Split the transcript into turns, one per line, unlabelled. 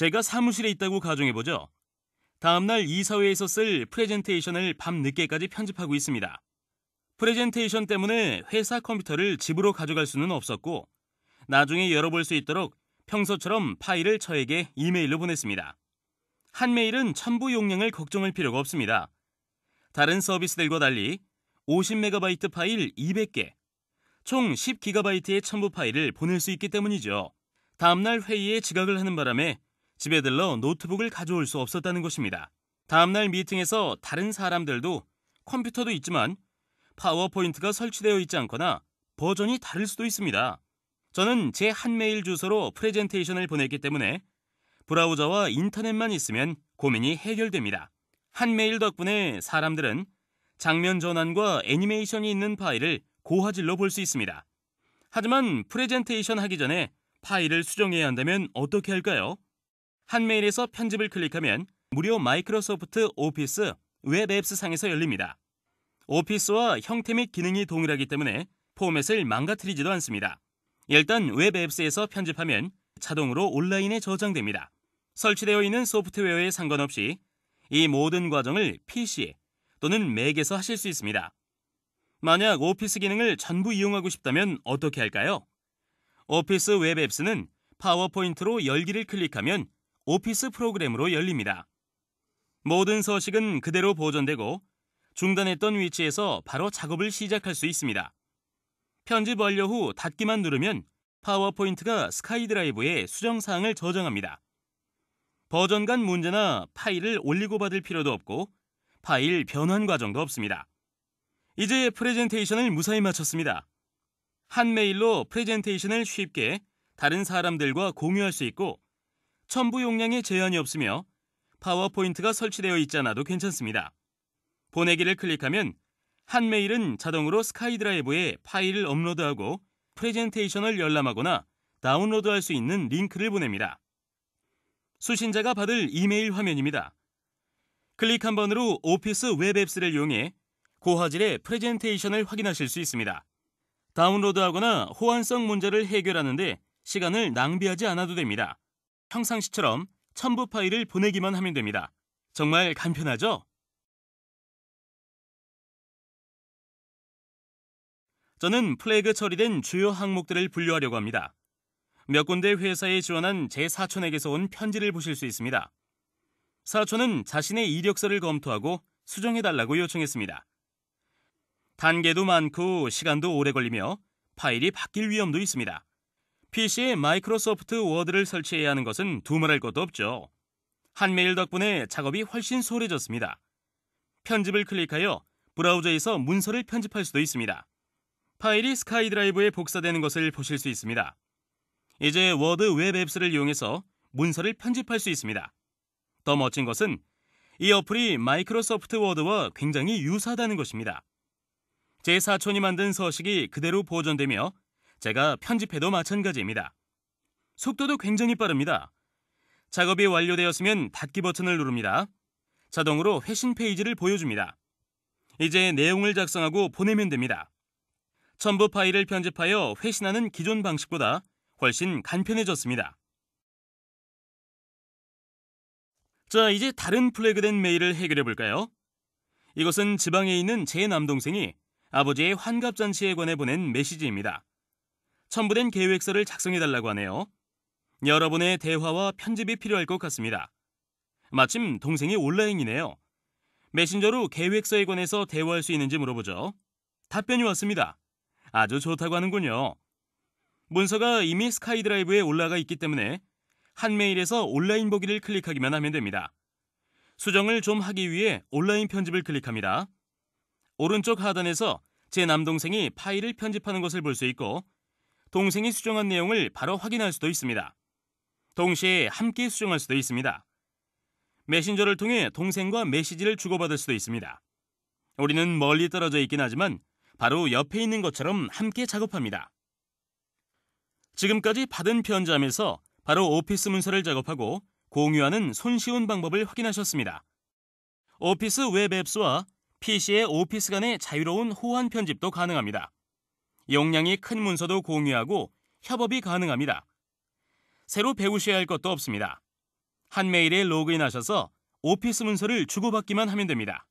제가 사무실에 있다고 가정해보죠. 다음날 이사회에서 쓸 프레젠테이션을 밤 늦게까지 편집하고 있습니다. 프레젠테이션 때문에 회사 컴퓨터를 집으로 가져갈 수는 없었고 나중에 열어볼 수 있도록 평소처럼 파일을 저에게 이메일로 보냈습니다. 한 메일은 첨부 용량을 걱정할 필요가 없습니다. 다른 서비스들과 달리 50MB 파일 200개, 총 10GB의 첨부 파일을 보낼 수 있기 때문이죠. 다음날 회의에 지각을 하는 바람에 집에 들러 노트북을 가져올 수 없었다는 것입니다. 다음날 미팅에서 다른 사람들도 컴퓨터도 있지만 파워포인트가 설치되어 있지 않거나 버전이 다를 수도 있습니다. 저는 제 한 메일 주소로 프레젠테이션을 보냈기 때문에 브라우저와 인터넷만 있으면 고민이 해결됩니다. 한 메일 덕분에 사람들은 장면 전환과 애니메이션이 있는 파일을 고화질로 볼 수 있습니다. 하지만 프레젠테이션 하기 전에 파일을 수정해야 한다면 어떻게 할까요? 한 메일에서 편집을 클릭하면 무료 마이크로소프트 오피스 웹 앱스 상에서 열립니다. 오피스와 형태 및 기능이 동일하기 때문에 포맷을 망가뜨리지도 않습니다. 일단 웹 앱스에서 편집하면 자동으로 온라인에 저장됩니다. 설치되어 있는 소프트웨어에 상관없이 이 모든 과정을 PC 또는 맥에서 하실 수 있습니다. 만약 오피스 기능을 전부 이용하고 싶다면 어떻게 할까요? 오피스 웹 앱스는 파워포인트로 열기를 클릭하면 오피스 프로그램으로 열립니다. 모든 서식은 그대로 보존되고 중단했던 위치에서 바로 작업을 시작할 수 있습니다. 편집 완료 후 닫기만 누르면 파워포인트가 스카이드라이브에 수정사항을 저장합니다. 버전 간 문제나 파일을 올리고 받을 필요도 없고 파일 변환 과정도 없습니다. 이제 프레젠테이션을 무사히 마쳤습니다. 한 메일로 프레젠테이션을 쉽게 다른 사람들과 공유할 수 있고 첨부 용량에 제한이 없으며 파워포인트가 설치되어 있지 않아도 괜찮습니다. 보내기를 클릭하면 한 메일은 자동으로 스카이드라이브에 파일을 업로드하고 프레젠테이션을 열람하거나 다운로드할 수 있는 링크를 보냅니다. 수신자가 받을 이메일 화면입니다. 클릭 한 번으로 오피스 웹 앱스를 이용해 고화질의 프레젠테이션을 확인하실 수 있습니다. 다운로드하거나 호환성 문제를 해결하는데 시간을 낭비하지 않아도 됩니다. 평상시처럼 첨부 파일을 보내기만 하면 됩니다. 정말 간편하죠? 저는 플래그 처리된 주요 항목들을 분류하려고 합니다. 몇 군데 회사에 지원한 제 사촌에게서 온 편지를 보실 수 있습니다. 사촌은 자신의 이력서를 검토하고 수정해달라고 요청했습니다. 단계도 많고 시간도 오래 걸리며 파일이 바뀔 위험도 있습니다. PC에 마이크로소프트 워드를 설치해야 하는 것은 두말할 것도 없죠. 한 메일 덕분에 작업이 훨씬 소홀해졌습니다. 편집을 클릭하여 브라우저에서 문서를 편집할 수도 있습니다. 파일이 스카이 드라이브에 복사되는 것을 보실 수 있습니다. 이제 워드 웹 앱스를 이용해서 문서를 편집할 수 있습니다. 더 멋진 것은 이 어플이 마이크로소프트 워드와 굉장히 유사하다는 것입니다. 제 사촌이 만든 서식이 그대로 보존되며 제가 편집해도 마찬가지입니다. 속도도 굉장히 빠릅니다. 작업이 완료되었으면 닫기 버튼을 누릅니다. 자동으로 회신 페이지를 보여줍니다. 이제 내용을 작성하고 보내면 됩니다. 첨부 파일을 편집하여 회신하는 기존 방식보다 훨씬 간편해졌습니다. 자, 이제 다른 플래그된 메일을 해결해 볼까요? 이것은 지방에 있는 제 남동생이 아버지의 환갑잔치에 관해 보낸 메시지입니다. 첨부된 계획서를 작성해달라고 하네요. 여러분의 대화와 편집이 필요할 것 같습니다. 마침 동생이 온라인이네요. 메신저로 계획서에 관해서 대화할 수 있는지 물어보죠. 답변이 왔습니다. 아주 좋다고 하는군요. 문서가 이미 스카이드라이브에 올라가 있기 때문에 한 메일에서 온라인 보기를 클릭하기만 하면 됩니다. 수정을 좀 하기 위해 온라인 편집을 클릭합니다. 오른쪽 하단에서 제 남동생이 파일을 편집하는 것을 볼 수 있고 동생이 수정한 내용을 바로 확인할 수도 있습니다. 동시에 함께 수정할 수도 있습니다. 메신저를 통해 동생과 메시지를 주고받을 수도 있습니다. 우리는 멀리 떨어져 있긴 하지만 바로 옆에 있는 것처럼 함께 작업합니다. 지금까지 받은 편지함에서 바로 오피스 문서를 작업하고 공유하는 손쉬운 방법을 확인하셨습니다. 오피스 웹 앱스와 PC의 오피스 간의 자유로운 호환 편집도 가능합니다. 용량이 큰 문서도 공유하고 협업이 가능합니다. 새로 배우셔야 할 것도 없습니다. 한 메일에 로그인하셔서 오피스 문서를 주고받기만 하면 됩니다.